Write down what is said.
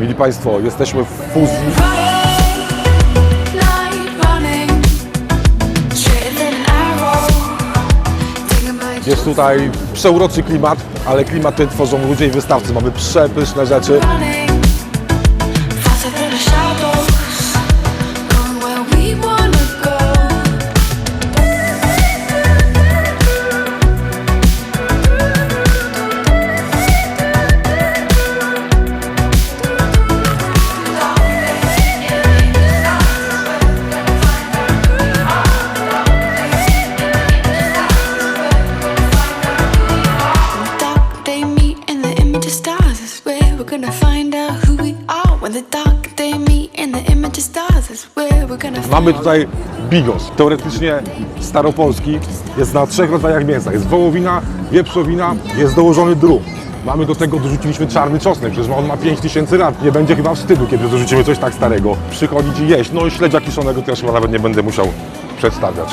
Mili Państwo, jesteśmy w fuzji. Jest tutaj przeuroczy klimat, ale klimat ten tworzą ludzie i wystawcy. Mamy przepyszne rzeczy. Gonna find out who we are. When the dark meet in the image of stars where we're gonna find Mamy tutaj bigos. Teoretycznie staropolski. Jest na trzech rodzajach mięsa. Jest wołowina, wieprzowina, jest dołożony drób. Mamy do tego, dorzuciliśmy czarny czosnek, przecież on ma 5000 lat. Nie będzie chyba wstydu, kiedy dorzucimy coś tak starego. Przychodzić i jeść. No i śledzia kiszonego też chyba nawet nie będę musiał przedstawiać.